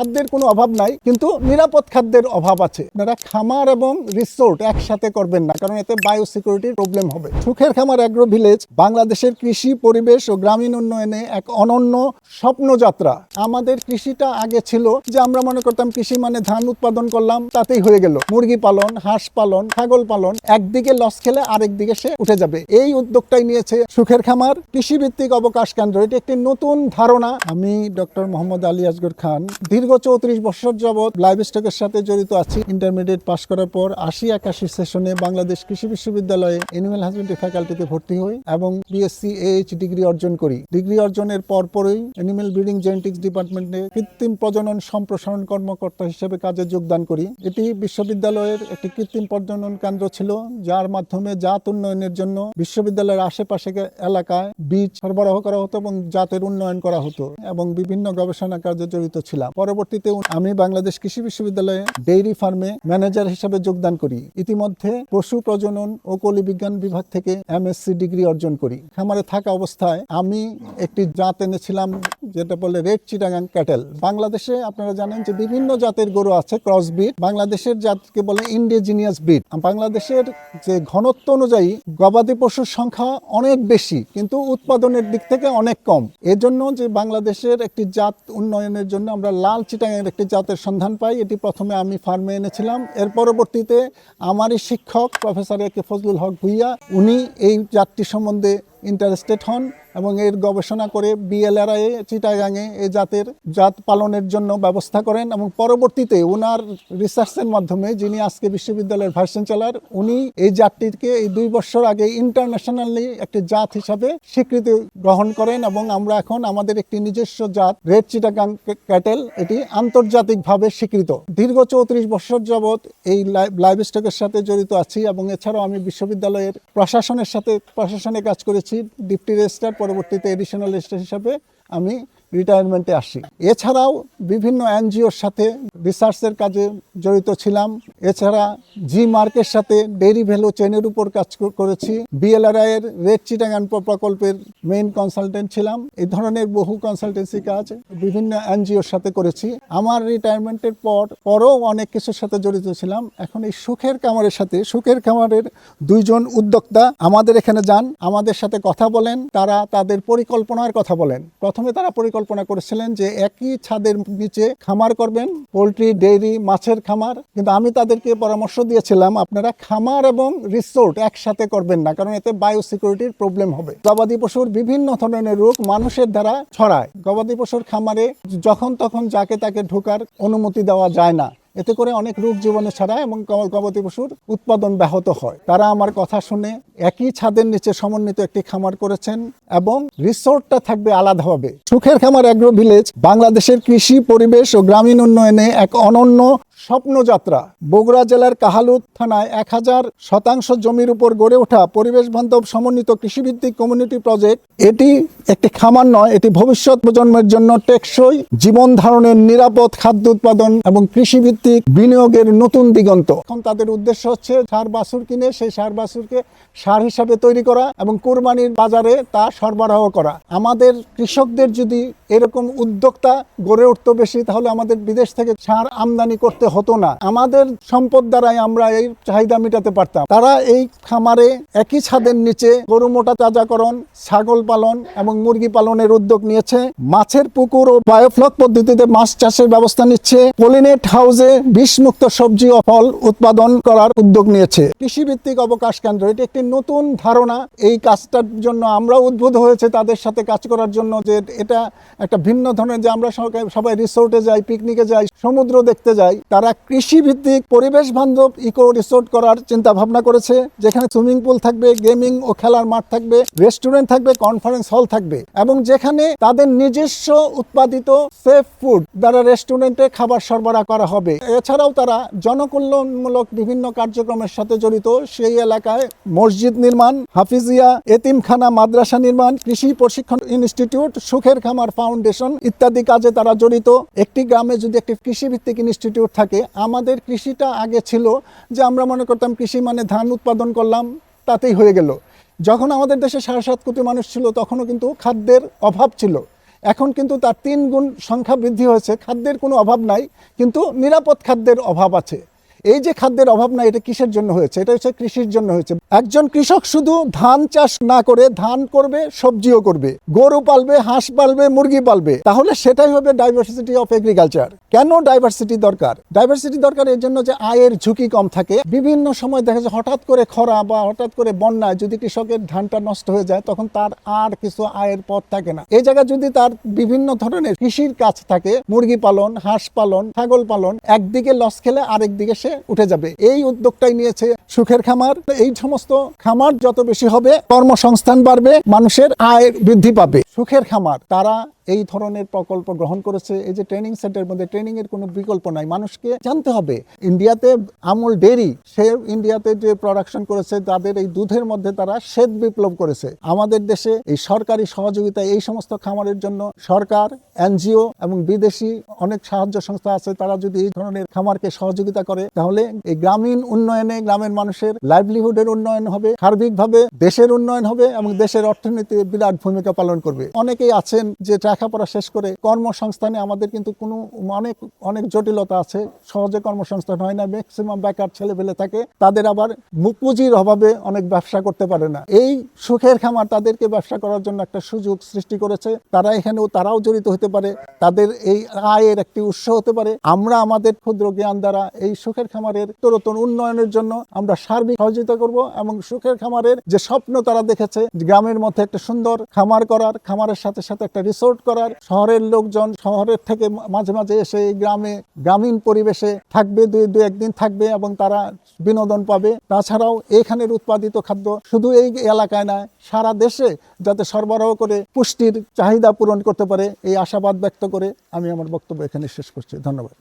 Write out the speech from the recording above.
খাদ্যের কোনো অভাব নাই, কিন্তু নিরাপদ খাদ্যের অভাব আছে। আপনারা খামার এবং রিসোর্ট একসাথে করবেন না, কারণ এতে বায়ো সিকিউরিটির প্রবলেম হবে। সুখের খামার অ্যাগ্রো ভিলেজ বাংলাদেশের কৃষি পরিবেশ ও গ্রামীণ উন্নয়নে এক অনন্য স্বপ্নযাত্রা। আমাদের কৃষিটা আগে ছিল যে আমরা মনে করতাম কৃষি মানে ধান উৎপাদন করলাম, তাতেই হয়ে গেল। মুরগি পালন, হাঁস পালন, ছাগল পালন, একদিকে লস খেলে আরেক দিকে সে উঠে যাবে। এই উদ্যোগটাই নিয়েছে সুখের খামার কৃষিভিত্তিক অবকাশ কেন্দ্র। এটি একটি নতুন ধারণা। আমি ডক্টর মোহাম্মদ আলী আসগর খান, দীর্ঘ চৌত্রিশ বছর যাবৎ লাইভ স্টকের সাথে জড়িত আছি। ইন্টারমিডিয়েট পাশ করার পর আশি একাশি সেশনে বাংলাদেশ কৃষি বিশ্ববিদ্যালয়ে এনিম্যাল হাজবেন্ডারি ফ্যাকাল্টিতে ভর্তি হই এবং বিএসসি এইচ ডিগ্রি অর্জন করি। ডিগ্রি অর্জনের পরপরই এনিম্যাল ব্রিডিং জেনেটিক্স ডিপার্টমেন্টে কৃত্রিম প্রজনন সম্প্রসারণ কর্মকর্তা হিসেবে কাজে যোগদান করি। এটি বিশ্ববিদ্যালয়ের একটি কৃত্রিম প্রজনন কেন্দ্র ছিল, যার মাধ্যমে জাত উন্নয়নের জন্য বিশ্ববিদ্যালয়ের আশেপাশে এলাকায় বীজ সরবরাহ করা হতো এবং জাতের উন্নয়ন করা হতো এবং বিভিন্ন গবেষণা কার্যে জড়িত ছিলাম। পরবর্তীতে আমি বাংলাদেশ কৃষি বিশ্ববিদ্যালয়ে ডেইরি ফার্মে ম্যানেজার হিসেবে যোগদান করি। ইতিমধ্যে পশু প্রজনন ও কলি বিজ্ঞান বিভাগ থেকে এমএসসি ডিগ্রি অর্জন করি। খামারে থাকা অবস্থায় আমি একটি জাত এনেছিলাম যেটা বলে রেড চিটাগাং ক্যাটেল। বাংলাদেশে আপনারা জানেন যে বিভিন্ন জাতের গরু আছে, ক্রস ব্রিড। বাংলাদেশের জাতকে বলে ইন্ডিজিনিয়াস ব্রিড। বাংলাদেশের যে ঘনত্ব অনুযায়ী গবাদি পশুর সংখ্যা অনেক বেশি, কিন্তু উৎপাদনের দিক থেকে অনেক কম। এজন্য যে বাংলাদেশের একটি জাত উন্নয়নের জন্য আমরা লাল চিটাঙের একটি জাতের সন্ধান পাই। এটি প্রথমে আমি ফার্মে এনেছিলাম। এর পরবর্তীতে আমারই শিক্ষক professor A K Fazlul Haque Bhuiyan, উনি এই জাতটি সম্বন্ধে ইন্টারেস্টেড হন। এবং এর গবেষণা করে বিএলআরআই চিটাগাঙে এ জাতের জাত পালনের জন্য ব্যবস্থা করেন এবং পরবর্তীতে ওনার রিসার্চের মাধ্যমে যিনি আজকে বিশ্ববিদ্যালয়ের ভাইস চ্যান্সেলর উনি এই জাতটিকে এই দুই বছর আগে ইন্টারন্যাশনালি একটি জাত হিসাবে স্বীকৃতি গ্রহণ করেন এবং আমরা এখন আমাদের একটি নিজস্ব জাত, রেড চিটাগাং ক্যাটেল, এটি আন্তর্জাতিকভাবে স্বীকৃত। দীর্ঘ চৌত্রিশ বছর যাবৎ এই লাইভ স্টকের সাথে জড়িত আছি এবং এছাড়াও আমি বিশ্ববিদ্যালয়ের প্রশাসনের সাথে, প্রশাসনে কাজ করেছি ডিপটি রেজিস্ট্রার পরবর্তীতে এডিশনাল রেজিস্ট্রার হিসাবে আমি রিটায়ারমেন্টে আসি। এছাড়াও বিভিন্ন এনজিওর সাথে রিসার্চের কাজে জড়িত ছিলাম। এছাড়া জি মার্কের সাথে ডেইরি ভ্যালু চেনের উপর কাজ করেছি। বিএলআরআই এর রেড চিটাগান প্র- প্রকল্পের মেইন কনসালটেন্ট ছিলাম। এই ধরনের বহু কনসালটেন্সি কাজ বিভিন্ন এনজিওর সাথে করেছি। আমার রিটায়ারমেন্টের পর, পরও অনেক কিছুর সাথে জড়িত ছিলাম। এখন এই সুখের কামারের সাথে, সুখের কামারের দুইজন উদ্যোক্তা আমাদের এখানে যান, আমাদের সাথে কথা বলেন, তারা তাদের পরিকল্পনার কথা বলেন। প্রথমে তারা পরিকল্পনা করেছিলেন যে একই ছাদের নিচে খামার করবেন, পোলট্রি, ডেইরি, মাছের খামার। কিন্তু আমি তাদেরকে পরামর্শ দিয়েছিলাম, আপনারা খামার এবং রিসোর্ট একসাথে করবেন না, কারণ এতে বায়ো সিকিউরিটির প্রবলেম হবে। গবাদি পশুর বিভিন্ন ধরনের রোগ মানুষের দ্বারা ছড়ায়। গবাদি পশুর খামারে যখন তখন যাকে তাকে ঢোকার অনুমতি দেওয়া যায় না। এতে করে অনেক রোগ জীবনে ছাড়া এবং গবাদি পশুর উৎপাদন ব্যাহত হয়। তারা আমার কথা শুনে একই ছাদের নিচে সমন্বিত একটি খামার করেছেন এবং রিসোর্টটা থাকবে আলাদাভাবে। সুখের খামার অ্যাগ্রো ভিলেজ বাংলাদেশের কৃষি, পরিবেশ ও গ্রামীণ উন্নয়নে এক অনন্য স্বপ্নযাত্রা, বগুড়া জেলার কাহালুত থানায় এক হাজার শতাংশ জমির উপর গড়ে ওঠা পরিবেশ বান্ধব সমন্বিত কৃষিভিত্তিক কমিউনিটি প্রজেক্ট, এটি একটি খামার নয়, এটি ভবিষ্যৎ প্রজন্মের জন্য টেকসই, জীবন ধারণের নিরাপদ খাদ্য উৎপাদন এবং কৃষিভিত্তিক বিনিয়োগের নতুন দিগন্ত। এখন তাদের উদ্দেশ্য হচ্ছে সার বাছুর কিনে, সেই সার বাছুরকে সার হিসাবে তৈরি করা এবং কোরবানির বাজারে তা সরবরাহ করা। আমাদের কৃষকদের যদি এরকম উদ্যোক্তা গড়ে উঠতো বেশি, তাহলে আমাদের বিদেশ থেকে সার আমদানি করতে হতো না। আমাদের সম্পদ দ্বারাই আমরা এই চাহিদা মেটাতে পারতাম। তারা এই খামারে একই ছাদের নিচে গরু মোটা তাজাকরণ ছাগল পালন এবং মুরগি পালনের উদ্যোগ নিয়েছে। মাছের পুকুর ও বায়োফ্লক পদ্ধতিতে মাছ চাষের ব্যবস্থা নিচ্ছে। পলিনেট হাউসে বিষমুক্ত সবজি ও ফল উৎপাদন করার উদ্যোগ নিয়েছে। কৃষিভিত্তিক অবকাশ কেন্দ্র, এটি একটি নতুন ধারণা। এই কাজটার জন্য আমরা উদ্বুদ্ধ হয়েছে তাদের সাথে কাজ করার জন্য যে এটা একটা ভিন্ন ধরনের যে আমরা সবাই- রিসোর্টে যাই, পিকনিকে যাই, সমুদ্র দেখতে যাই, তারা কৃষিভিত্তিক পরিবেশ বান্ধব ইকো রিসোর্ট করার চিন্তা ভাবনা করেছে, যেখানে সুইমিং পুল থাকবে, গেমিং ও খেলার মাঠ থাকবে, রেস্টুরেন্ট থাকবে, কনফারেন্স হল থাকবে এবং যেখানে তাদের নিজস্ব উৎপাদিত সেফ ফুড দ্বারা রেস্টুরেন্টে খাবার সরবরাহ করা হবে। এছাড়াও তারা জনকল্যাণমূলক বিভিন্ন কার্যক্রমের সাথে জড়িত, সেই এলাকায় মসজিদ নির্মাণ, হাফিজিয়া, এতিমখানা, মাদ্রাসা নির্মাণ, কৃষি প্রশিক্ষণ ইনস্টিটিউট, সুখের খামার ফাউন্ডেশন ইত্যাদি কাজে তারা জড়িত। একটি গ্রামে যদি একটি কৃষিভিত্তিক ইনস্টিটিউট থাকে আমাদের কৃষিটা আগে ছিল যে আমরা মনে করতাম কৃষি মানে ধান উৎপাদন করলাম, তাতেই হয়ে গেল। যখন আমাদের দেশে সাড়ে সাত কোটি মানুষ ছিল, তখনও কিন্তু খাদ্যের অভাব ছিল। এখন কিন্তু তার তিন গুণ সংখ্যা বৃদ্ধি হয়েছে। খাদ্যের কোনো অভাব নাই, কিন্তু নিরাপদ খাদ্যের অভাব আছে। এই যে খাদ্যের অভাব নাই এটা কিসের জন্য হয়েছে? এটা হচ্ছে কৃষির জন্য হয়েছে। একজন কৃষক শুধু ধান চাষ না করে ধান করবে, সবজিও করবে। গরু পালবে, হাঁস পালবে, মুরগি পালবে। তাহলে সেটাই হবে ডাইভার্সিটি অফ এগ্রিকালচার কেন ডাইভার্সিটি দরকার? ডাইভার্সিটি দরকার এর জন্য যে আয়ের ঝুঁকি কম থাকে। বিভিন্ন সময় দেখা যায় হঠাৎ করে খরা বা হঠাৎ করে বন্যায় যদি কৃষকের ধানটা নষ্ট হয়ে যায়, তখন তার আর কিছু আয়ের পথ থাকে না। এই জায়গায় যদি তার বিভিন্ন ধরনের কৃষির কাজ থাকে, মুরগি পালন, হাঁস পালন, ছাগল পালন, একদিকে লস খেলে আরেক দিকে সে উঠে যাবে। এই উদ্যোগটাই নিয়েছে সুখের খামার। এই সমস্ত খামার যত বেশি হবে, কর্মসংস্থান বাড়বে, মানুষের আয় বৃদ্ধি পাবে। সুখের খামার, তারা এই ধরনের প্রকল্প গ্রহণ করেছে। এই যে ট্রেনিং সেন্টারের মধ্যে ট্রেনিং এর কোনো বিকল্প নাই। মানুষকে জানতে হবে, ইন্ডিয়াতে আমুল ডেরি সে ইন্ডিয়াতে যে প্রোডাকশন করেছে, তাদের এই দুধের মধ্যে তারা শ্বেত বিপ্লব করেছে। আমাদের দেশে এই সরকারি সহযোগিতা এই সমস্ত খামারের জন্য সরকার, এনজিও এবং বিদেশি অনেক সাহায্য সংস্থা আছে। তারা যদি এই ধরনের খামারকে সহযোগিতা করে, তাহলে এই গ্রামীণ উন্নয়নে, গ্রামের মানুষের লাইভলিহুডের উন্নয়ন হবে, সার্বিকভাবে দেশের উন্নয়ন হবে এবং দেশের অর্থনীতি বিরাট ভূমিকা পালন করবে। অনেকেই আছেন যে লেখাপড়া শেষ করে কর্মসংস্থানে আমাদের কিন্তু কোনো, অনেক অনেক জটিলতা আছে। সহজে কর্মসংস্থান হয় না ম্যাক্সিমাম বেকার ছেলেপেলে থাকে, তাদের আবার পুঁজির অভাবে অনেক ব্যবসা করতে পারে না। এই সুখের খামার তাদেরকে ব্যবসা করার জন্য একটা সুযোগ সৃষ্টি করেছে। তারা এখানেও তারাও জড়িত হতে পারে, তাদের এই আয়ের একটি উৎস হতে পারে। আমরা আমাদের ক্ষুদ্র জ্ঞান দ্বারা এই সুখের খামারের তরতন উন্নয়নের জন্য আমরা সার্বিক সহযোগিতা করব এবং সুখের খামারের যে স্বপ্ন তারা দেখেছে, গ্রামের মধ্যে একটা সুন্দর খামার করার, খামারের সাথে সাথে একটা রিসোর্ট করার, শহরের লোকজন শহরের থেকে মাঝে মাঝে এসে এই গ্রামে গ্রামীণ পরিবেশে থাকবে, দুই দুই, একদিন থাকবে এবং তারা বিনোদন পাবে। তাছাড়াও এখানের উৎপাদিত খাদ্য শুধু এই এলাকায় নয়, সারা দেশে যাতে সরবরাহ করে পুষ্টির চাহিদা পূরণ করতে পারে, এই আশাবাদ ব্যক্ত করে আমি আমার বক্তব্য এখানে শেষ করছি। ধন্যবাদ।